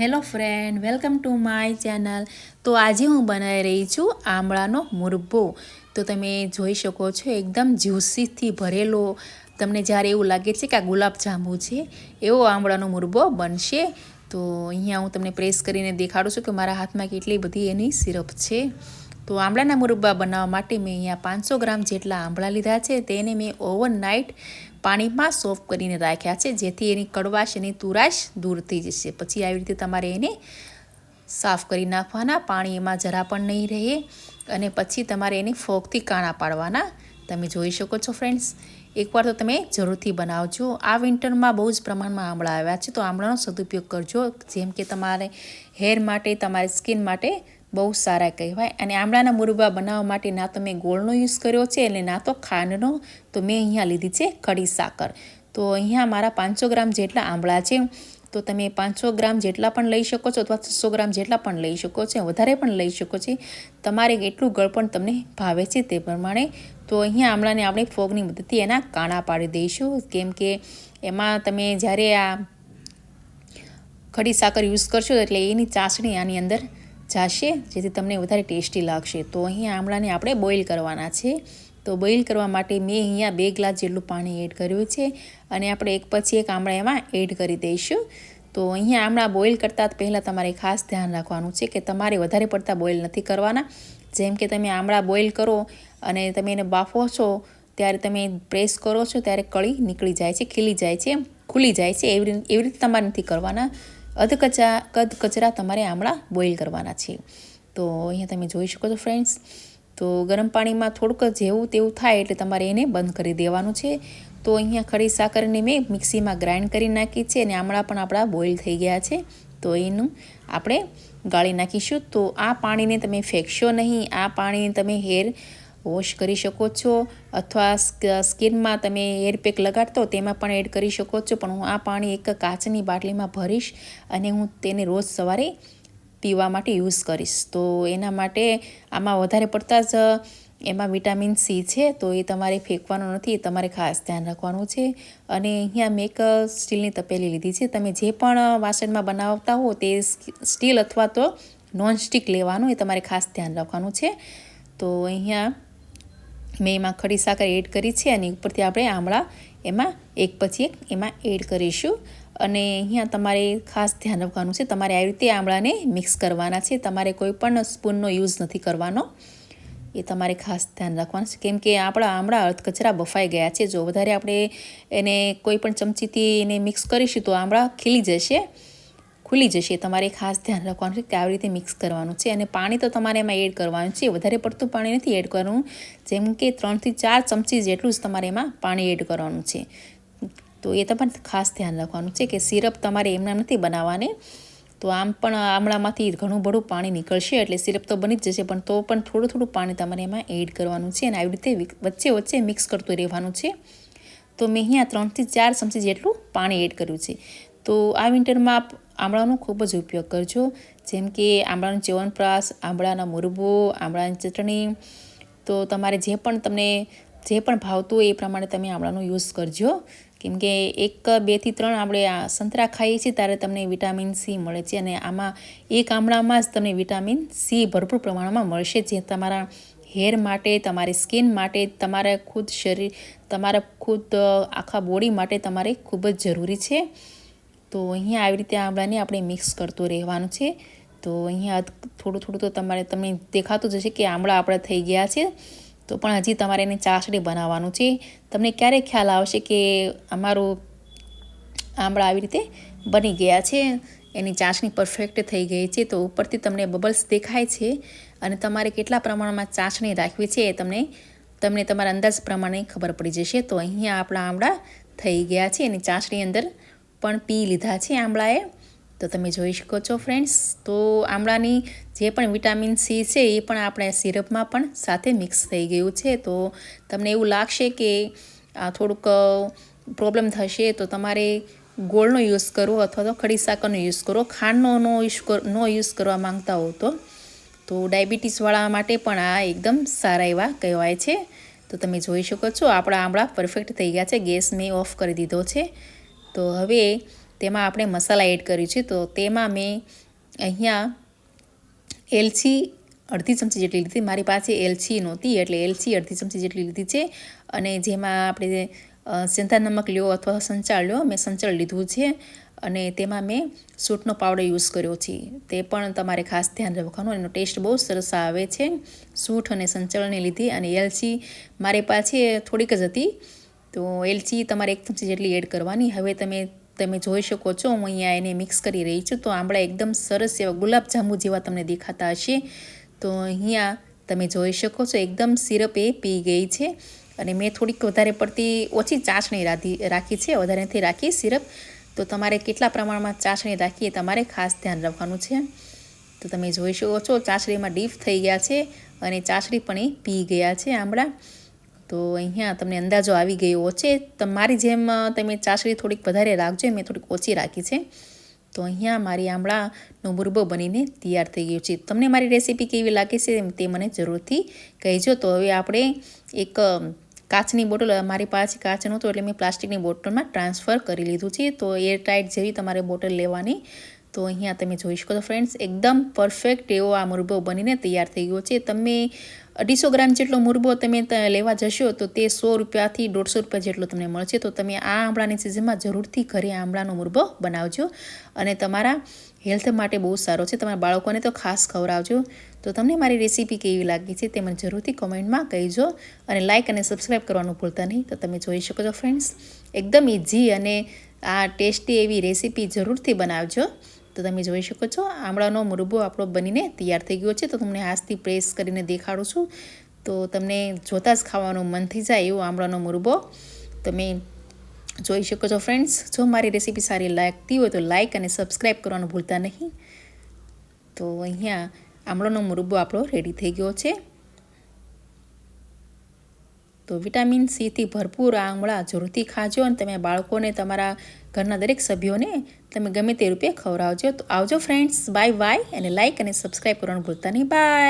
Hello friend, welcome to my channel. તો આજે હું બનાવી રહી છું આમળાનો મુરબ્બો. તો તમે જોઈ શકો છો, એકદમ જ્યુસીથી ભરેલો. તમને જ્યારે એવું લાગે છે કે આ ગુલાબ જાંબુ છે, એવો આમળાનો મુરબ્બો બનશે. તો અહીંયા હું તમને પ્રેસ કરીને દેખાડું છું કે મારા હાથમાં કેટલી બધી એની સિરપ છે. તો આમળાના મુરબ્બા બનાવવા માટે મેં અહીંયા પાંચસો ગ્રામ જેટલા આંબળા લીધા છે. તેને મેં ઓવરનાઇટ પાણીમાં સોફ કરીને રાખ્યા છે, જેથી એની કડવાશ અને તુરાશ દૂર થઈ જશે. પછી આવી રીતે તમારે એને સાફ કરી નાખવાના, પાણી એમાં જરા પણ નહીં રહે, અને પછી તમારે એને ફોગથી કાણા પાડવાના. તમે જોઈ શકો છો ફ્રેન્ડ્સ, એકવાર તો તમે જરૂરથી બનાવજો. આ વિન્ટરમાં બહુ જ પ્રમાણમાં આંબળા આવ્યા છે, તો આંબળાનો સદુપયોગ કરજો. જેમ કે તમારે હેર માટે, તમારી સ્કિન માટે બહુ સારા કહેવાય અને આમળાના મુરબા બનાવવા માટે ના તો મેં ગોળનો યુઝ કર્યો છે અને ના તો ખાંડનો. તો મેં અહીંયા લીધી છે કડી સાકર. તો અહીંયા મારા પાંચસો ગ્રામ જેટલા આંબળા છે. તો તમે પાંચસો ગ્રામ જેટલા પણ લઈ શકો છો અથવા છસો ગ્રામ જેટલા પણ લઈ શકો છો. વધારે પણ લઈ શકો છો. તમારે એટલું ગળપણ તમને ભાવે છે તે પ્રમાણે. તો અહીંયા આમળાને આપણે ફોગની મદદથી એના કાણા પાડી દઈશું. કેમ કે એમાં તમે જ્યારે આ ખડી સાકર યુઝ કરશો એટલે એની ચાસણી આની અંદર જાશે, જેથી તમને વધારે ટેસ્ટી લાગશે. તો અહીંયા આમળાને આપણે બોઇલ કરવાના છે. તો બોઇલ કરવા માટે મેં અહીંયા બે ગ્લાસ જેટલું પાણી એડ કર્યું છે અને આપણે એક પછી એક આમળા એમાં એડ કરી દઈશું. તો અહીંયા આમળા બોઇલ કરતાં પહેલાં તમારે ખાસ ધ્યાન રાખવાનું છે કે તમારે વધારે પડતા બોઇલ નથી કરવાના. જેમ કે તમે આમળા બોઇલ કરો અને તમે એને બાફો છો, ત્યારે તમે પ્રેસ કરો છો, ત્યારે કળી નીકળી જાય છે, ખીલી જાય છે, ખુલી જાય છે. એવી એવી રીતે તમારે નથી કરવાના. અધ કચા કદ કચરા તમારે આમળા બોઇલ કરવાના છે. તો અહીંયા તમે જોઈ શકો છો ફ્રેન્ડ્સ તો ગરમ પાણીમાં થોડુંક જેવું તેવું થાય એટલે તમારે એને બંધ કરી દેવાનું છે. તો અહીંયા ખડી સાકરને મેં મિક્સીમાં ગ્રાઇન્ડ કરી નાખી છે અને આમળા પણ આપણા બોઇલ થઈ ગયા છે. તો એનું આપણે ગાળી નાખીશું. તો આ પાણીને તમે ફેંકશો નહીં, આ પાણીને તમે હેર વોશ કરી શકો છો અથવા સ્કિનમાં તમે એરપેક પેક લગાડતો તેમાં પણ એડ કરી શકો છો. પણ હું આ પાણી એક કાચની બાટલીમાં ભરીશ અને હું તેને રોજ સવારે પીવા માટે યુઝ કરીશ. તો એના માટે આમાં વધારે પડતા જ એમાં વિટામિન સી છે, તો એ તમારે ફેંકવાનું નથી તમારે ખાસ ધ્યાન રાખવાનું છે. અને અહીંયા મેં એક સ્ટીલની તપેલી લીધી છે. તમે જે પણ વાસણમાં બનાવતા હો તે સ્ટીલ અથવા તો નોનસ્ટિક લેવાનું, એ તમારે ખાસ ધ્યાન રાખવાનું છે. તો અહીંયા મેં એમાં ખડી સાકર એડ કરી છે અને ઉપરથી આપણે આમળા એમાં એક પછી એક એમાં એડ કરીશું. અને અહીંયા તમારે ખાસ ધ્યાન રાખવાનું છે, તમારે આવી રીતે આમળાને મિક્સ કરવાના છે. તમારે કોઈ પણ સ્પૂનનો યુઝ નથી કરવાનો. એ તમારે ખાસ ધ્યાન રાખવાનું છે. કેમ કે આપણા આમળા અર્ધકચરા બફાઈ ગયા છે. જો વધારે આપણે એને કોઈ પણ ચમચીથી એને મિક્સ કરીશું તો આમળા ખીલી જશે. ખુલી જશે. તમારે ખાસ ધ્યાન રાખવાનું છે કે આવી રીતે મિક્સ કરવાનું છે અને પાણી તો તમારે એમાં એડ કરવાનું છે. વધારે પડતું પાણી નથી એડ કરવાનું જેમ કે ત્રણથી ચાર ચમચી જેટલું જ તમારે એમાં પાણી એડ કરવાનું છે. તો એ તમારે ખાસ ધ્યાન રાખવાનું છે કે સિરપ તમારે એમના નથી બનાવવાની. તો આમ પણ આમળામાંથી ઘણું બધું પાણી નીકળશે એટલે સિરપ તો બની જ જશે, પણ તો પણ થોડું થોડું પાણી તમારે એમાં એડ કરવાનું છે અને આવી રીતે વચ્ચે વચ્ચે મિક્સ કરતું રહેવાનું છે. તો મેં અહીંયા ત્રણથી ચાર ચમચી જેટલું પાણી એડ કર્યું છે. તો આ વિન્ટરમાં આપ આમળાનો ખૂબ જ ઉપયોગ કરજો. જેમ કે આમળાનો ચ્યવનપ્રાશ આમળાના મુરબો, આમળાની ચટણી. તો તમારે જે પણ તમને જે પણ ભાવતું હોય એ પ્રમાણે તમે આમળાનો યુઝ કરજો. કેમ કે એક બેથી ત્રણ આપણે સંતરા ખાઈએ છીએ ત્યારે તમને વિટામિન સી મળે છે અને આમાં એક આમળામાં જ તમને વિટામિન સી ભરપૂર પ્રમાણમાં મળશે. જે તમારા હેર માટે, તમારી સ્કિન માટે, તમારા ખુદ શરીર, તમારા ખુદ આખા બોડી માટે તમારે ખૂબ જ જરૂરી છે. તો અહીંયા આવી રીતે આમળાને આપણે મિક્સ કરતો રહેવાનું છે. તો અહીંયા થોડું થોડું તો તમારે તમને દેખાતું જશે કે આમળા આપણા થઈ ગયા છે. તો પણ હજી તમારે એને ચાસણી બનાવવાનું છે. તમને ક્યારે ખ્યાલ આવશે કે અમારું આમળા આવી રીતે બની ગયા છે? એની ચાસણી પરફેક્ટ થઈ ગઈ છે તો ઉપરથી તમને બબલ્સ દેખાય છે અને તમારે કેટલા પ્રમાણમાં ચાસણી રાખવી છે એ તમને તમને તમારા અંદાજ પ્રમાણે ખબર પડી જશે. તો અહીંયા આપણા આમળા થઈ ગયા છે. એની ચાસણી અંદર પણ પી લીધા છે આમળાએ. તો તમે જોઈ શકો છો ફ્રેન્ડ્સ, તો આમળાની જે પણ વિટામિન સી છે એ પણ આપણે સિરપમાં પણ સાથે મિક્સ થઈ ગયું છે. તો તમને એવું લાગશે કે આ થોડુંક પ્રોબ્લેમ થશે તો તમારે ગોળનો યુઝ કરો અથવા તો ખડી સાકરનો યુઝ કરો ખાંડનો નો યુઝ નો યુઝ કરવા માંગતા હો તો. તો ડાયાબિટીસવાળા માટે પણ આ એકદમ સારા એવા કહેવાય છે. તો તમે જોઈ શકો છો આપણા આમળા પરફેક્ટ થઈ ગયા છે, ગેસ મેં ઓફ કરી દીધો છે. તો હવે તેમાં આપણે મસાલા એડ કર્યું છે. તો તેમાં મેં અહીંયા એલચી અડધી ચમચી જેટલી લીધી. મારી પાસે એલચી નહોતી, એટલે એલચી અડધી ચમચી જેટલી લીધી છે. અને જેમાં આપણે સેંધા નમક લ્યો અથવા સંચાળ લ્યો, મેં સંચાળ લીધું છે. અને તેમાં મેં સૂટનો પાવડર યુઝ કર્યો છે. તે પણ તમારે ખાસ ધ્યાન રાખવાનું. એનો ટેસ્ટ બહુ સરસ આવે છે. સૂઠ અને સંચળને લીધી. અને એલચી મારી પાસે થોડીક જ હતી. તો એલચી તમારે એક ચમચી જેટલી એડ કરવાની. હવે તમે તમે જોઈ શકો છો, હું અહીંયા એને મિક્સ કરી રહી છું. તો આંબળા એકદમ સરસ એવા ગુલાબજાંબુ જેવા તમને દેખાતા હશે. તો અહીંયા તમે જોઈ શકો છો, એકદમ સિરપ એ પી ગઈ છે. અને મેં થોડીક વધારે પડતી ઓછી ચાસણી રાધી, રાખી છે વધારે નથી રાખી સિરપ. તો તમારે કેટલા પ્રમાણમાં ચાસણી રાખીએ તમારે ખાસ ધ્યાન રાખવાનું છે. તો તમે જોઈ શકો છો, ચાસણીમાં ડીપ થઈ ગયા છે અને ચાસણી પણ એ પી ગયા છે આંબળા. તો અહીંયા તમને અંદાજો આવી ગયો છે. તમારી જેમ તમે ચાસણી થોડીક વધારે રાખજો મેં થોડીક ઓછી રાખી છે. તો અહીંયા મારી આંબળાનો મુરબો બનીને તૈયાર થઈ ગયો છે. તમને મારી રેસીપી કેવી લાગે છે તે મને જરૂરથી કહેજો. તો હવે આપણે એક કાચની બોટલ મારી પાસે કાચ નહોતો એટલે મેં પ્લાસ્ટિકની બોટલમાં ટ્રાન્સફર કરી લીધું છે. તો એર ટાઈટ જેવી તમારે બોટલ લેવાની તો અહીંયા તમે જોઈ શકો છો ફ્રેન્ડ્સ, એકદમ પરફેક્ટ એવો આ મુરબો બનીને તૈયાર થઈ ગયો છે. તમે અઢીસો ગ્રામ જેટલો મુરબો તમે લેવા જશો તો તે સો રૂપિયાથી દોઢસો રૂપિયા જેટલો તમને મળશે. તો તમે આ આંબળાની સિઝનમાં જરૂરથી ઘરે આંબળાનો મુરબો બનાવજો અને તમારા હેલ્થ માટે બહુ સારો છે. તમારા બાળકોને તો ખાસ ખવડાવજો. તો તમને મારી રેસીપી કેવી લાગી છે તે મને જરૂરથી કોમેન્ટમાં કહીજો અને લાઇક અને સબસ્ક્રાઈબ કરવાનું ભૂલતા નહીં. તો તમે જોઈ શકો છો ફ્રેન્ડ્સ, એકદમ ઇઝી અને આ ટેસ્ટી એવી રેસીપી જરૂરથી બનાવજો. તો તમે જોઈ શકો છો. આમળાનો મુરબો આપણો બનીને તૈયાર થઈ ગયો છે. તો તમને હાથથી પ્રેસ કરીને દેખાડું છું. તો તમને જોતાં જ ખાવાનું મન થઈ જાય એવો આમળાનો મુરબો તમે જોઈ શકો છો ફ્રેન્ડ્સ. જો મારી રેસીપી સારી લાગતી હોય તો લાઇક અને સબસ્ક્રાઈબ કરવાનું ભૂલતા નહીં. તો અહીંયા આમળાનો મુરબ્બો આપણો રેડી થઈ ગયો છે. તો વિટામિન સીથી ભરપૂર આ આમળા જરૂરથી ખાજો અને તમે બાળકોને તમારા ઘરના દરેક સભ્યોને તમે ગમે તે રૂપે ખવડાવજો. તો આવજો ફ્રેન્ડ્સ બાય બાય અને લાઇક અને સબસ્ક્રાઈબ કરવાનું ભૂલતા નહીં. બાય